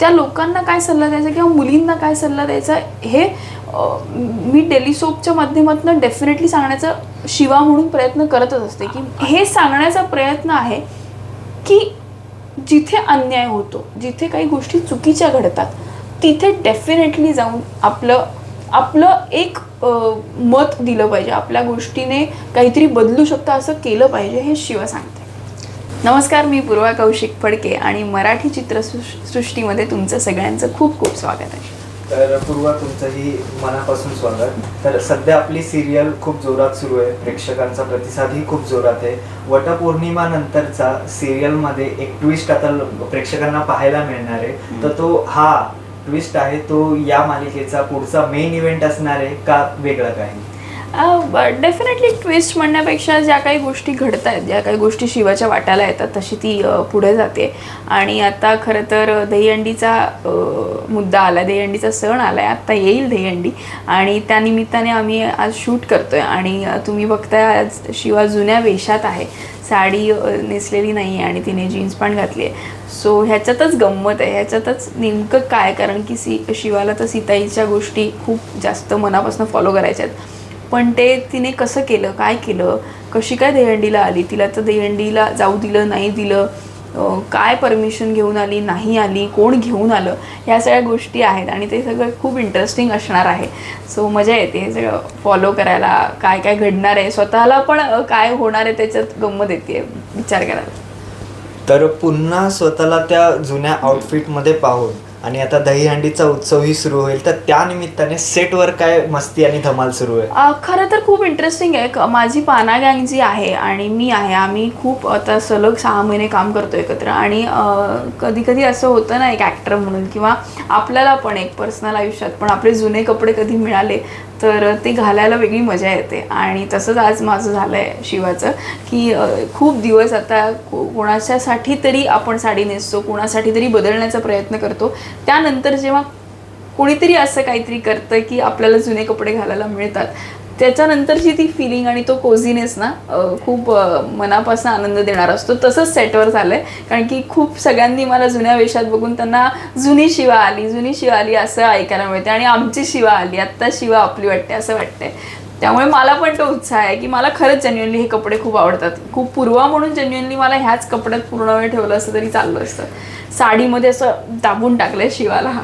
त्या लोकांना काय सल्ला द्यायचा किंवा मुलींना काय सल्ला द्यायचा हे मी टेलिसोपच्या माध्यमातून डेफिनेटली सांगण्याचा शिवा म्हणून प्रयत्न करतच असते की हे सांगण्याचा प्रयत्न आहे की जिथे अन्याय होतो जिथे काही गोष्टी चुकीच्या घडतात तिथे डेफिनेटली जाऊन आपलं आपलं एक मत दिलं पाहिजे. आपल्या गोष्टीने काहीतरी बदलू शकतं असं केलं पाहिजे हे शिवा सांगते. नमस्कार मी पूर्वा कौशिक फडके आणि मराठी चित्रसृष्टीमध्ये तुमचं सगळ्यांचं खूप खूप स्वागत आहे. तर पूर्वा तुमचंही मनापासून स्वागत. तर सध्या आपली सिरियल खूप जोरात सुरू आहे. प्रेक्षकांचा प्रतिसादही खूप जोरात आहे. वटपौर्णिमा नंतरचा सिरियलमध्ये एक ट्विस्ट आता प्रेक्षकांना पाहायला मिळणार आहे. तर तो हा ट्विस्ट आहे तो या मालिकेचा पुढचा मेन इव्हेंट असणार आहे का वेगळं काही? डेफिनेटली ट्विस्ट म्हणण्यापेक्षा ज्या काही गोष्टी घडत आहेत ज्या काही गोष्टी शिवाच्या वाट्याला येतात तशी ती पुढे जाते. आणि आता खरं तर दहीहंडीचा मुद्दा आला दहीहंडीचा सण आला आहे आत्ता येईल दहीहंडी. आणि त्यानिमित्ताने आम्ही आज शूट करतो आहे आणि तुम्ही बघताय आज शिवा जुन्या वेशात आहे. साडी नेसलेली नाही आहे आणि तिने जीन्स पण घातली आहे सो ह्याच्यातच गंमत आहे. ह्याच्यातच नेमकं काय? कारण की सी शिवाला तर सीताईच्या गोष्टी खूप जास्त मनापासून फॉलो करायच्या आहेत पण ते तिने कसं केलं काय केलं कशी काय दहीहंडीला आली तिला तर दहीहंडीला जाऊ दिलं नाही दिलं काय परमिशन घेऊन आली नाही आली कोण घेऊन आलं ह्या सगळ्या गोष्टी आहेत आणि ते सगळं खूप इंटरेस्टिंग असणार आहे. सो मजा येते हे सगळं फॉलो करायला काय काय घडणार आहे स्वतःला पण काय होणार आहे त्याच्यात गंमत येते विचार करायला. तर पुन्हा स्वतःला त्या जुन्या आउटफिटमध्ये पाहून आणि आता दहीहंडीचा उत्सवही सुरू होईल. तर त्या निमित्ताने सेटवर काय मस्ती आणि धमाल सुरू आहे? खरं तर खूप इंटरेस्टिंग आहे. माझी पाना गँग जी आहे आणि मी आहे आम्ही खूप आता सलग सहा महिने काम करतो एकत्र. आणि कधी कधी असं होतं ना एक ॲक्टर म्हणून किंवा आपल्याला पण एक पर्सनल आयुष्यात पण आपले जुने कपडे कधी मिळाले तर ते घालायला वेगळी मजा येते. आणि तसंच आज माझं झालं आहे शिवाचं की खूप दिवस आता कोणाच्यासाठी तरी आपण साडी नेसतो कोणासाठी तरी बदलण्याचा प्रयत्न करतो. त्यानंतर जेव्हा कोणीतरी असं काहीतरी करतं की आपल्याला जुने कपडे घालायला मिळतात त्याच्यानंतरची ती फिलिंग आणि तो कोझीनेस ना खूप मनापासून आनंद देणार असतो. तसंच सेटवर झालं आहे कारण की खूप सगळ्यांनी मला जुन्या वेशात बघून त्यांना जुनी शिवा आली जुनी शिवा आली असं ऐकायला मिळते आणि आमची शिवा आली आत्ता शिवा आपली वाटते असं वाटतंय. त्यामुळे मला पण तो उत्साह आहे की मला खरंच जेन्युअनली हे कपडे खूप आवडतात. खूप पूर्वा म्हणून जेन्युअनली मला ह्याच कपड्यात पूर्ण वेळ ठेवलं असतं तरी चाललं असतं. साडीमध्ये असं दाबून टाकलंय शिवाला. हा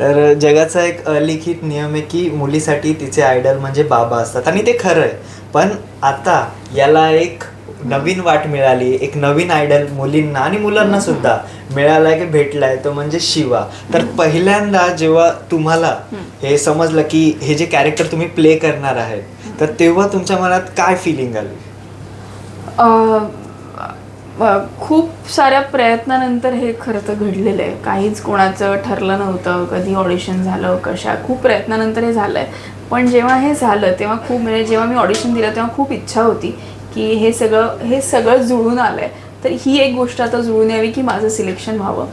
तर जगाचा एक अलिखित नियम आहे की मुलीसाठी तिचे आयडल म्हणजे बाबा असतात. आणि ते खरं आहे. पण आता याला एक नवीन वाट मिळाली. एक नवीन आयडल मुलींना आणि मुलांना सुद्धा मिळालाय की भेटलाय तो म्हणजे शिवा. तर पहिल्यांदा जेव्हा तुम्हाला हे समजलं की हे जे कॅरेक्टर तुम्ही प्ले करणार आहे तर तेव्हा तुमच्या मनात काय फिलिंग आली? खूप साऱ्या प्रयत्नानंतर हे खरं तर घडलेलं आहे. काहीच कोणाचं ठरलं नव्हतं कधी ऑडिशन झालं कशा खूप प्रयत्नानंतर हे झालं आहे पण जेव्हा हे झालं तेव्हा खूप म्हणजे जेव्हा मी ऑडिशन दिलं तेव्हा खूप इच्छा होती की हे सगळं हे सगळं जुळून आलं आहे तर ही एक गोष्ट आता जुळून यावी की माझं सिलेक्शन व्हावं.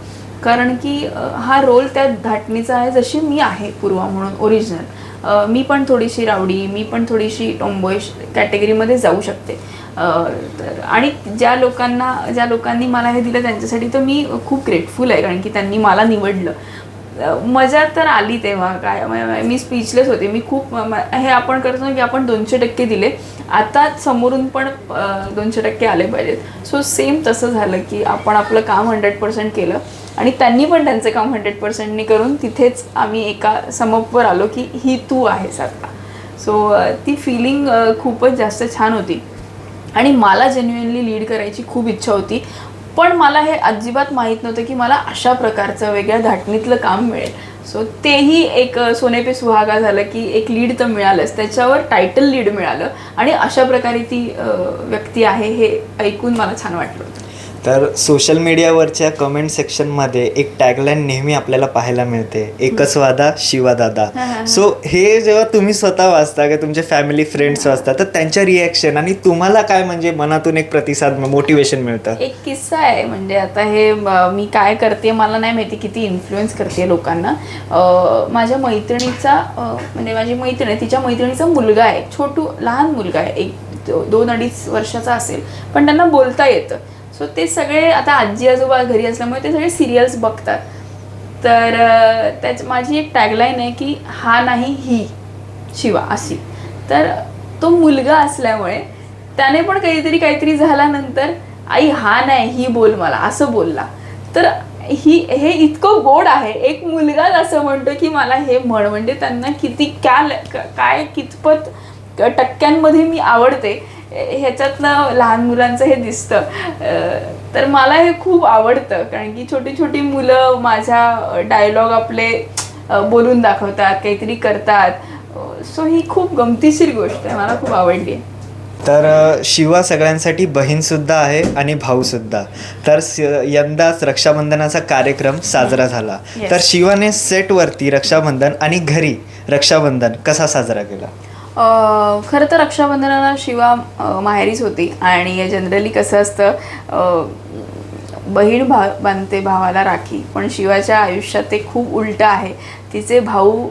कारण की हा रोल त्या धाटणीचा आहे जशी मी आहे पूर्वा म्हणून ओरिजिनल मी पण थोडीशी रावडी मी पण थोडीशी टोंबोय कॅटेगरीमध्ये जाऊ शकते. तर आणि ज्या लोकांना ज्या लोकांनी मला हे दिलं त्यांच्यासाठी तर मी खूप ग्रेटफुल आहे कारण की त्यांनी मला निवडलं. मजा तर आली तेव्हा काय मी स्पीचलेस होते. मी खूप हे आपण करतो ना की आपण दोनशे टक्के दिले. आता समोरून पण दोनशे टक्के आले पाहिजेत. सो सेम तसं झालं की आपण आपलं काम हंड्रेड पर्सेंट केलं. आणि त्यांनी पण त्यांचं काम हंड्रेड पर्सेंटनी करून तिथेच आम्ही एका समपवर आलो की ही तू आहेस आता. सो ती फिलिंग खूपच जास्त छान होती. आणि मला जेन्युअनली लीड करायची खूप इच्छा होती. पण मला हे अजिबात माहीत नव्हतं की मला अशा प्रकारचं वेगळ्या धाटणीतलं काम मिळेल. सो तेही एक सोनेपे सोने पे सुहागा झालं की एक लीड तर मिळालंच. त्याच्यावर टायटल लीड मिळालं. आणि अशा प्रकारे ती व्यक्ती आहे हे ऐकून मला छान वाटलं होतं. तर सोशल मीडियावरच्या कमेंट सेक्शनमध्ये एक टॅगलाईन नेहमी आपल्याला पाहायला मिळते. एकच वादा शिवा दादा. सो हे जेव्हा तुम्ही स्वतः वाचता किंवा तुमचे फॅमिली फ्रेंड्स वाचता तर त्यांच्या रिॲक्शन आणि तुम्हाला काय म्हणजे मनातून एक प्रतिसाद मोटिवेशन मिळतं? एक किस्सा आहे. म्हणजे आता हे मी काय करते मला नाही माहिती किती इन्फ्लुएन्स करते लोकांना. माझ्या मैत्रिणीचा म्हणजे माझी मैत्रीण आहे तिच्या मैत्रिणीचा मुलगा आहे. छोटू लहान मुलगा आहे. एक दोन अडीच वर्षाचा असेल. पण त्यांना बोलता येतं. सो ते सगळे आता आजी आजोबा घरी असल्यामुळे ते सगळे सिरियल्स बघतात. तर त्याच माझी एक टॅगलाईन आहे की हा नाही ही शिवा अशी. तर तो मुलगा असल्यामुळे त्याने पण काहीतरी काहीतरी झाल्यानंतर आई हा नाही ही बोल मला असं बोलला. तर ही हे इतकं गोड आहे. एक मुलगाच असं म्हणतो की मला हे म्हण म्हणजे त्यांना किती क्या काय कितपत टक्क्यांमध्ये मी आवडते. ह्याच्यातनं लहान मुलांचं हे दिसतं. तर मला हे खूप आवडतं कारण की छोटी छोटी मुलं माझ्या डायलॉग आपले बोलून दाखवतात काहीतरी करतात. सो ही खूप गमतीशीर गोष्ट आहे मला खूप आवडली आहे. तर शिवा सगळ्यांसाठी बहीण सुद्धा आहे आणि भाऊ सुद्धा. तर यंदाच रक्षाबंधनाचा कार्यक्रम साजरा झाला. Yes. तर शिवाने सेटवरती रक्षाबंधन आणि घरी रक्षाबंधन कसा साजरा केला? खरं तर रक्षाबंधनाला शिवा माहेरीच होती. आणि जनरली कसं असतं बहीण भा बांधते भावाला राखी पण शिवाच्या आयुष्यात ते खूप उलटं आहे. तिचे भाऊ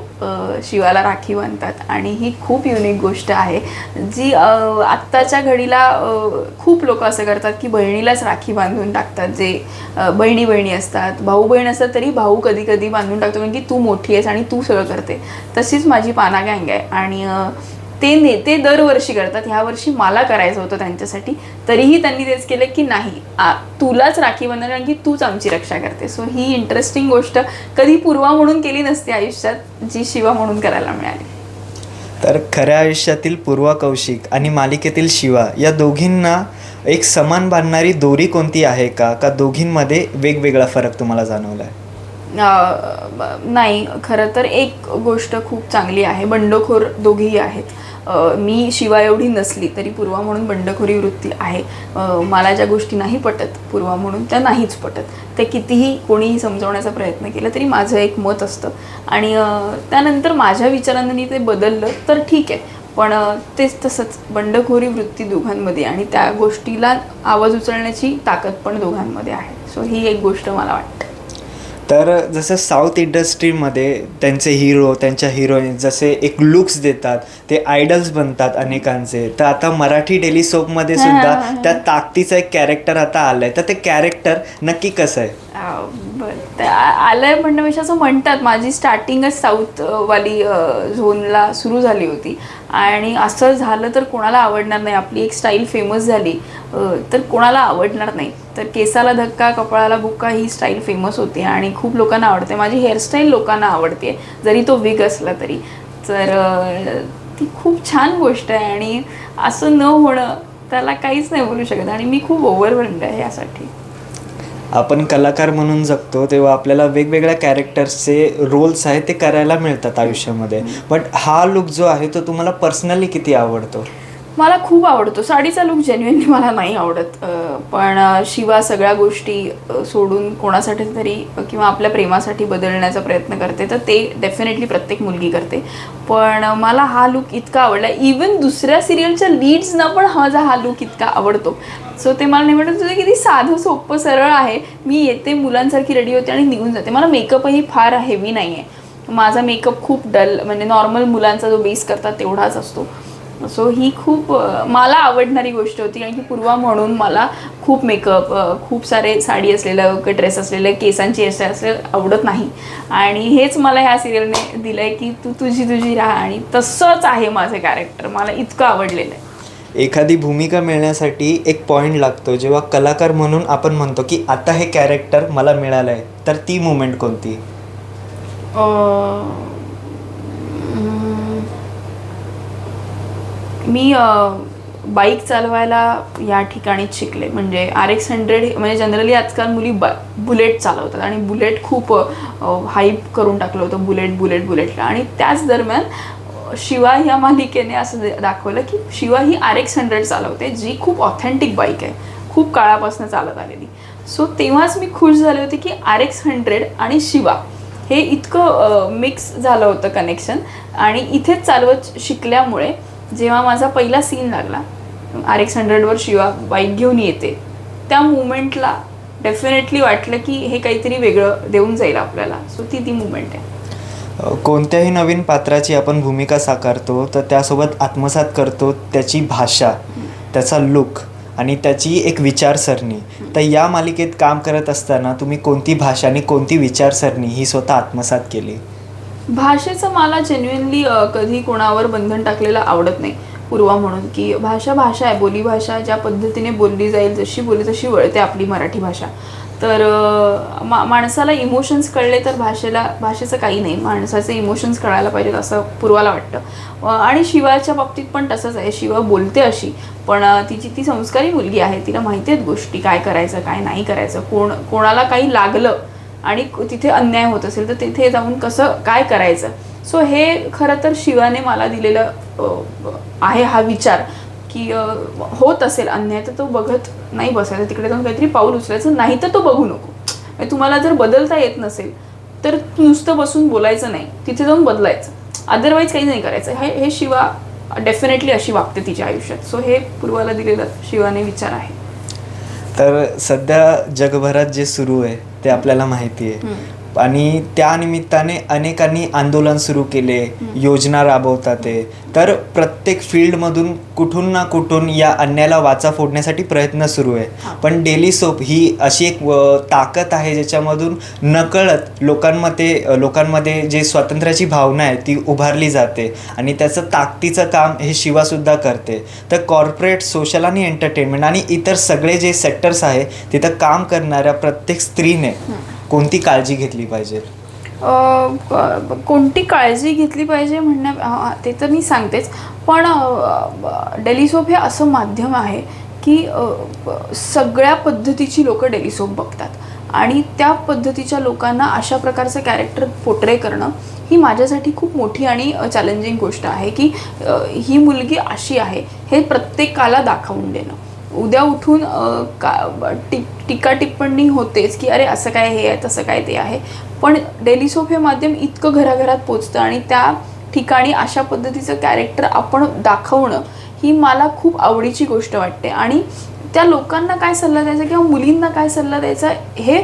शिवाला राखी बांधतात आणि ही खूप युनिक गोष्ट आहे जी आत्ताच्या घडीला खूप लोक असं करतात की बहिणीलाच राखी बांधून टाकतात जे बहिणी बहिणी असतात भाऊ बहीण असतात तरी भाऊ कधी कधी बांधून टाकतो कारण की तू मोठी आहेस आणि तू सगळं करते. तशीच माझी पाना गँग आहे आणि ते नेते दरवर्षी करतात. ह्या वर्षी मला करायचं होतं त्यांच्यासाठी. तरीही त्यांनी तेच केलं की नाही आ, तुलाच राखी बांधणार कारण की तूच आमची रक्षा करते. सो ही इंटरेस्टिंग गोष्ट कधी पूर्वा म्हणून केली नसती आयुष्यात जी शिवा म्हणून करायला मिळाली. तर खऱ्या आयुष्यातील पूर्वा कौशिक आणि मालिकेतील शिवा या दोघींना एक समान बांधणारी दोरी कोणती आहे का? का दोघींमध्ये वेगवेगळा फरक तुम्हाला जाणवला आहे नाही खरं तर एक गोष्ट खूप चांगली आहे. बंडखोर दोघेही आहेत. मी शिवा एवढी नसली तरी पूर्वा म्हणून बंडखोरी वृत्ती आहे. मला ज्या गोष्टी नाही पटत पूर्वा म्हणून त्या नाहीच पटत. ते कितीही कोणीही समजवण्याचा प्रयत्न केला तरी माझं एक मत असतं. आणि त्यानंतर माझ्या विचारांनी ते बदललं तर ठीक आहे. पण तेच तसंच बंडखोरी वृत्ती दोघांमध्ये आणि त्या गोष्टीला आवाज उचलण्याची ताकद पण दोघांमध्ये आहे. सो ही एक गोष्ट मला वाटते. तर जसं साऊथ इंडस्ट्रीमध्ये त्यांचे हिरो त्यांच्या हिरोईन जसे एक लुक्स देतात ते आयडल्स बनतात अनेकांचे. तर आता मराठी डेली सोपमध्ये सुद्धा. त्या ताकदीचं एक कॅरेक्टर आता आलंय. तर ते कॅरेक्टर नक्की कसं आहे? आलंय म्हणण्यापेक्षा असं म्हणतात. माझी स्टार्टिंगच साऊथ अं, वाली अं, झोनला सुरू झाली होती. आणि असं झालं तर कोणाला आवडणार नाही. आपली एक स्टाईल फेमस झाली तर कोणाला आवडणार नाही. तर केसाला धक्का कपाळाला बुक्का ही स्टाईल फेमस होती आणि खूप लोकांना आवडते. माझी हेअरस्टाईल लोकांना आवडते जरी तो विग असला तरी. तर ती खूप छान गोष्ट आहे आणि असं न होणं त्याला काहीच नाही बोलू शकत आणि मी खूप ओव्हरवेल्ड आहे यासाठी. आपण कलाकार म्हणून जगतो तेव्हा आपल्याला वेगवेगळ्या कॅरेक्टर्सचे रोल्स आहेत ते करायला मिळतात आयुष्यामध्ये. बट हा लुक जो आहे तो तुम्हाला पर्सनली किती आवडतो? मला खूप आवडतो. साडीचा लुक जेन्युअनली मला नाही आवडत. पण शिवा सगळ्या गोष्टी सोडून कोणासाठी तरी किंवा आपल्या प्रेमासाठी बदलण्याचा प्रयत्न करते तर ते डेफिनेटली प्रत्येक मुलगी करते. पण मला हा लुक इतका आवडला. इवन दुसऱ्या सिरियलच्या लीड्सना पण माझा हा लुक इतका आवडतो. सो ते मला नाही वाटत तुझं किती साधं सोपं सरळ आहे. मी येते मुलांसारखी रेडी होते आणि निघून जाते. मला मेकअपही फार हेवी नाही आहे माझा मेकअप खूप डल म्हणजे नॉर्मल मुलांचा जो बेस करतात तेवढाच असतो. सो ही खूप मला आवडणारी गोष्ट होती कारण की पूर्वा म्हणून मला खूप मेकअप खूप सारे साडी असलेलं ड्रेस असलेलं केसांची हेअरस्टाईल असलेलं आवडत नाही. आणि हेच मला ह्या सिरियलने दिलं आहे की तू तुझी तुझी राहा आणि तसंच आहे माझं कॅरेक्टर मला इतकं आवडलेलं आहे. एखादी भूमिका मिळण्यासाठी एक पॉईंट लागतो जेव्हा कलाकार म्हणून आपण म्हणतो की आता हे कॅरेक्टर मला मिळालं आहे तर ती मुमेंट कोणती? मी बाईक चालवायला या ठिकाणीच शिकले. म्हणजे आर एक्स हंड्रेड म्हणजे जनरली आजकाल मुली बा बुलेट चालवतात आणि बुलेट खूप हाईप करून टाकलं होतं. बुलेट बुलेट बुलेटला. आणि त्याच दरम्यान शिवा या मालिकेने असं दाखवलं की शिवा ही आर एक्स हंड्रेड चालवते जी खूप ऑथेंटिक बाईक आहे. खूप काळापासून चालत आलेली. सो तेव्हाच मी खुश झाले होते की आर एक्स हंड्रेड आणि शिवा हे इतकं मिक्स झालं होतं कनेक्शन आणि इथेच चालवत शिकल्यामुळे जेव्हा माझा पहिला सीन लागला आर एक्स हंड्रेडवर शिवा बाईक घेऊन येते त्या मुमेंटला डेफिनेटली वाटलं की हे काहीतरी वेगळं देऊन जाईल आपल्याला. सो ती ती मुमेंट आहे. कोणत्याही नवीन पात्राची आपण भूमिका साकारतो तर त्यासोबत आत्मसात करतो त्याची भाषा त्याचा लुक आणि त्याची एक विचारसरणी. तर या मालिकेत काम करत असताना तुम्ही कोणती भाषा आणि कोणती विचारसरणी ही स्वतः आत्मसात केली? भाषेचं मला जेन्युनली कधी कोणावर बंधन टाकलेलं आवडत नाही. पूर्वा म्हणून की भाषा भाषा आहे. बोली भाषा ज्या पद्धतीने बोलली जाईल जशी बोली तशी वळते आपली मराठी भाषा. तर मा माणसाला इमोशन्स कळले तर भाषेला भाषेचं काही नाही. माणसाचे इमोशन्स कळायला पाहिजेत असं पूर्वाला वाटतं. आणि शिवाच्या बाबतीत पण तसंच आहे. शिवा बोलते अशी पण तिची ती संस्कारी मुलगी आहे. तिला माहिती आहेत गोष्टी काय करायचं काय नाही करायचं. कोण कोणाला काही लागलं आणि तिथे अन्याय होत असेल तर तिथे जाऊन कसं काय करायचं? सो हे खरं तर शिवाने मला दिलेलं आहे हा विचार की होत असेल अन्याय तर तो बघत नाही बसायचा. तिकडे जाऊन काहीतरी पाऊल उचलायचं नाही तर तो बघू नको. म्हणजे तुम्हाला जर बदलता येत नसेल तर नुसतं बसून बोलायचं नाही. तिथे जाऊन बदलायचं. अदरवाईज काही नाही करायचं. हे हे शिवा डेफिनेटली अशी वागते तिच्या आयुष्यात. सो हे पूर्वाला दिलेलं शिवाने विचार आहे. तर सध्या जगभरात जे सुरू आहे ते आपल्याला माहिती आहे. आणि त्या निमित्ताने अनेकांनी आंदोलन सुरू केले योजना राबवतात आहे तर प्रत्येक फील्डमधून कुठून ना कुठून या अन्यायाला वाचा फोडण्यासाठी प्रयत्न सुरू आहे. पण डेली सोप ही अशी एक ताकद आहे ज्याच्यामधून नकळत लोकांमध्ये लोकांमध्ये जे स्वातंत्र्याची भावना आहे ती उभारली जाते आणि त्याचं ताकदीचं काम हे शिवासुद्धा करते. तर कॉर्पोरेट सोशल आणि एंटरटेनमेंट आणि इतर सगळे जे सेक्टर्स आहे तिथं काम करणाऱ्या प्रत्येक स्त्रीने कोणती काळजी घेतली पाहिजे? क- कोणती काळजी घेतली पाहिजे म्हणण्या ते तर मी सांगतेच. पण डेलिसोप हे असं माध्यम आहे की ब- सगळ्या पद्धतीची लोक डेलिसोप बघतात. आणि त्या पद्धतीच्या लोकांना अशा प्रकारचं कॅरेक्टर पोट्रे करणं ही माझ्यासाठी खूप मोठी आणि चॅलेंजिंग गोष्ट आहे की ही मुलगी अशी आहे हे प्रत्येकाला दाखवून देणं. उद्या उठून का टिक टीका टिप्पणी होतेच की अरे असं काय हे आहे तसं काय ते आहे. पण डेली सोप हे माध्यम इतकं घराघरात पोचतं आणि त्या ठिकाणी अशा पद्धतीचं कॅरेक्टर आपण दाखवणं ही मला खूप आवडीची गोष्ट वाटते. आणि त्या लोकांना काय सल्ला द्यायचा किंवा मुलींना काय सल्ला द्यायचा हे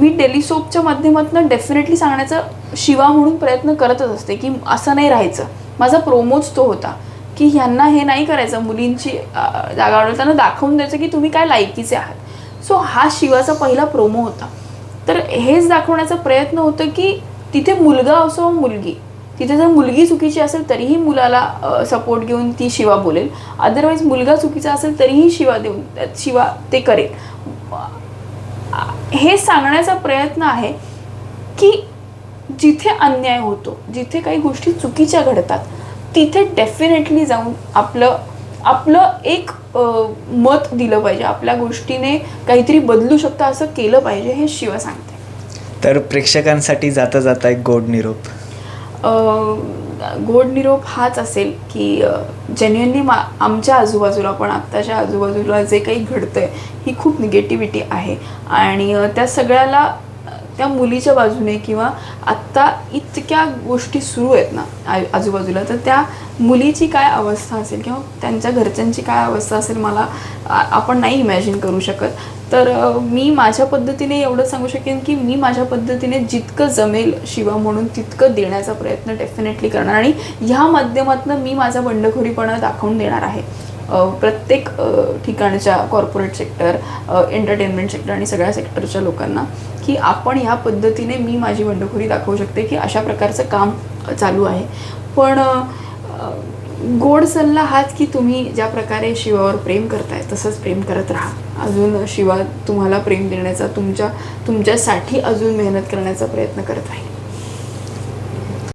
मी डेली सोपच्या माध्यमातून डेफिनेटली सांगण्याचा शिवा म्हणून प्रयत्न करतच असते की असं नाही राहायचं. माझा प्रोमोच तो होता. की ह्यांना हे नाही करायचं. मुलींची जागा वाढवताना दाखवून द्यायचं की तुम्ही काय लायकीचे आहात. सो हा शिवाचा पहिला प्रोमो होता. तर हेच दाखवण्याचा प्रयत्न होतं की तिथे मुलगा असो मुलगी तिथे जर मुलगी चुकीची असेल तरीही मुलाला सपोर्ट घेऊन ती शिवा बोलेल. अदरवाईज मुलगा चुकीचा असेल तरीही शिवा देऊन शिवा ते करेल. हे सांगण्याचा प्रयत्न आहे की जिथे अन्याय होतो जिथे काही गोष्टी चुकीच्या घडतात तिथे डेफिनेटली जाऊन आपलं आपलं एक मत दिलं पाहिजे. आपल्या गोष्टीने काहीतरी बदलू शकतं असं केलं पाहिजे हे शिवा सांगते. तर प्रेक्षकांसाठी जाता जाता एक गोड निरोप. गोड निरोप हाच असेल की जेन्युअनली मा आमच्या आजूबाजूला पण आत्ताच्या आजूबाजूला जे काही घडतंय ही खूप निगेटिव्हिटी आहे. आणि त्या सगळ्याला त्या मुलीच्या बाजूने किंवा आत्ता इतक्या गोष्टी सुरू आहेत ना आ- आजूबाजूला तर त्या मुलीची काय अवस्था असेल किंवा त्यांच्या घरच्यांची काय अवस्था असेल मला आपण नाही इमॅजिन करू शकत. तर मी माझ्या पद्धतीने एवढं सांगू शकेन की मी माझ्या पद्धतीने जितकं जमेल शिवा म्हणून तितकं देण्याचा प्रयत्न डेफिनेटली करणार आणि ह्या माध्यमातून मी माझा बंडखोरीपणा दाखवून देणार आहे. प्रत्येक ठिकाणच्या कॉर्पोरेट सेक्टर एंटरटेनमेंट सेक्टर आणि सगळ्या सेक्टरच्या लोकांना की आपण ह्या पद्धतीने मी माझी बंडखोरी दाखवू शकते की अशा प्रकारचं काम चालू आहे. पण गोड सल्ला हाच की तुम्ही ज्या प्रकारे शिवावर प्रेम करताय तसंच प्रेम करत राहा. अजून शिवा तुम्हाला प्रेम देण्याचा तुमच्या तुमच्यासाठी अजून मेहनत करण्याचा प्रयत्न करत राहील.